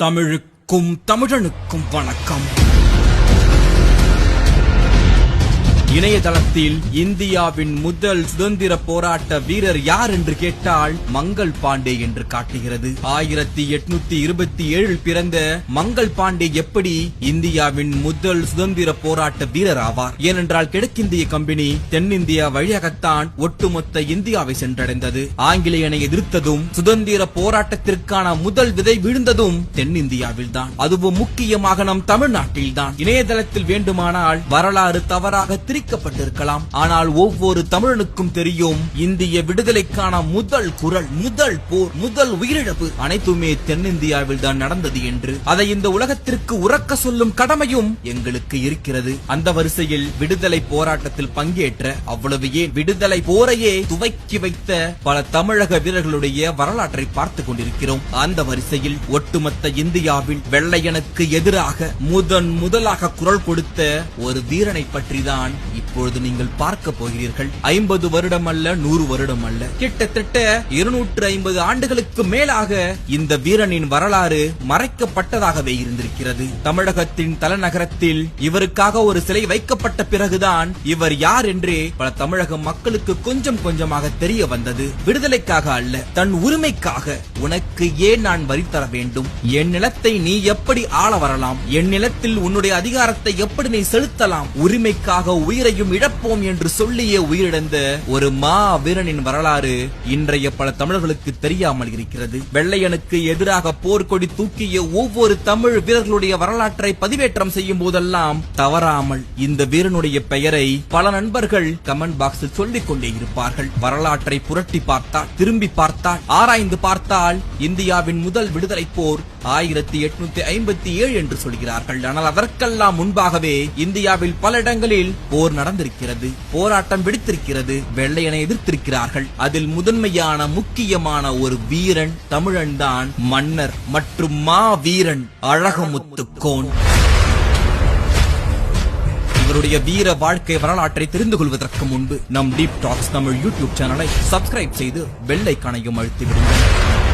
தமிழுக்கும் தமிழனுக்கும் வணக்கம். இணையதளத்தில் இந்தியாவின் முதல் சுதந்திர போராட்ட வீரர் யார் என்று கேட்டால் மங்கள் பாண்டே என்று காட்டுகிறது. ஆயிரத்தி எட்நூத்தி இருபத்தி ஏழில் பிறந்த மங்கள் பாண்டே எப்படி இந்தியாவின் முதல் சுதந்திர போராட்ட வீரர் ஆவார்? ஏனென்றால் கிழக்கிந்திய கம்பெனி தென்னிந்தியா வழியாகத்தான் ஒட்டுமொத்த இந்தியாவை சென்றடைந்தது. ஆங்கிலேயனை எதிர்த்ததும் சுதந்திர போராட்டத்திற்கான முதல் விதை விழுந்ததும் தென்னிந்தியாவில் தான் அதுவும் முக்கியமாக நம் தமிழ்நாட்டில் தான் இணையதளத்தில் வேண்டுமானால் வரலாறு தவறாக திரு திரிக்கப்பட்டிருக்கலாம் ஆனால் ஒவ்வொரு தமிழனுக்கும் தெரியும் இந்திய விடுதலைக்கான முதல் குரல் முதல் போர் முதல் உயிரிழப்பு அனைத்துமே தென்னிந்தியாவில் தான் நடந்தது என்று. அதை இந்த உலகத்திற்கு உறக்க சொல்லும் கடமையும் எங்களுக்கு இருக்கிறது. அந்த வரிசையில் விடுதலை போராட்டத்தில் பங்கேற்ற அவ்வளவு ஏன் விடுதலை போரையே துவக்கி வைத்த பல தமிழக வீரர்களுடைய வரலாற்றை பார்த்துக் கொண்டிருக்கிறோம். அந்த வரிசையில் ஒட்டுமொத்த இந்தியாவில் வெள்ளையனுக்கு எதிராக முதன் முதலாக குரல் கொடுத்த ஒரு வீரனை பற்றிதான் இப்பொழுது நீங்கள் பார்க்க போகிறீர்கள். ஐம்பது வருடம் அல்ல நூறு வருடம் அல்ல. கிட்டத்தட்ட இருநூற்று ஐம்பது ஆண்டுகளுக்கு மேலாக இந்த வீரனின் வரலாறு மறைக்கப்பட்டதாகவே இருந்திருக்கிறது. தமிழகத்தின் தலைநகரத்தில் இவருக்காக ஒரு சிலை வைக்கப்பட்ட பிறகுதான் இவர் யார் என்றே பல தமிழக மக்களுக்கு கொஞ்சம் கொஞ்சமாக தெரிய வந்தது. விடுதலைக்காக அல்ல தன் உரிமைக்காக. உனக்கு ஏன் நான் வரி தர வேண்டும்? என் நிலத்தை நீ எப்படி ஆள வரலாம்? என் நிலத்தில் உன்னுடைய அதிகாரத்தை எப்படி நீ செலுத்தலாம்? உரிமைக்காக உயிரையும் இழப்போம் என்று சொல்லியே உயிரிழந்த ஒரு மா வீரனின் வரலாறு இன்றைய பல தமிழர்களுக்கு தெரியாமல் இருக்கிறது. வெள்ளையனுக்கு எதிராக போர்க்கொடி தூக்கிய ஒவ்வொரு தமிழ் வீரர்களுடைய வரலாற்றை பதிவேற்றம் செய்யும் போதெல்லாம் தவறாமல் இந்த வீரனுடைய பெயரை பல நண்பர்கள் கமெண்ட் பாக்ஸில் சொல்லிக் கொண்டே இருப்பார்கள். வரலாற்றை புரட்டி பார்த்தால் திரும்பி பார்த்தால் ஆராய்ந்து பார்த்தால் இந்தியாவின் முதல் விடுதலை போர் ஆயிரத்தி எட்நூத்தி ஐம்பத்தி ஏழு என்று சொல்கிறார்கள். ஆனால் அதற்கெல்லாம் முன்பாகவே இந்தியாவில் பல இடங்களில் போர் நடந்திருக்கிறது. போராட்டம் வெடித்திருக்கிறது. வெள்ளையனை எதிர்த்திருக்கிறார்கள். அதில் முதன்மையான முக்கியமான ஒரு வீரன் தமிழன் தான் மன்னர் மற்றும் மா வீரன் அழகமுத்துக்கோன் இவருடைய வீர வாழ்க்கை வரலாற்றை தெரிந்து கொள்வதற்கு முன்பு நம் டீப் டாக்ஸ் தமிழ் யூடியூப் சேனலை சப்ஸ்கிரைப் செய்து வெள்ளை ஐக்கானையும் அழுத்தி விடுங்கள்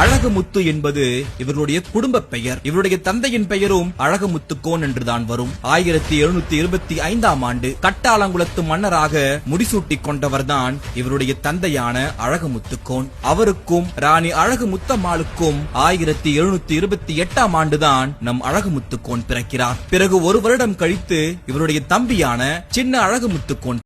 அழகுமுத்து என்பது இவருடைய குடும்ப பெயர். இவருடைய தந்தையின் பெயரும் அழகுமுத்துக்கோன் என்றுதான் வரும். ஆயிரத்தி எழுநூத்தி இருபத்தி ஐந்தாம் ஆண்டு கட்டாளங்குளத்து மன்னராக முடிசூட்டிக் கொண்டவர்தான் இவருடைய தந்தையான அழகுமுத்துக்கோன். அவருக்கும் ராணி அழகுமுத்தம்மாளுக்கும் ஆயிரத்தி எழுநூத்தி இருபத்தி எட்டாம் ஆண்டுதான் நம் அழகுமுத்துக்கோன் பிறக்கிறார். பிறகு ஒரு வருடம் கழித்து இவருடைய தம்பியான சின்ன அழகுமுத்துக்கோன்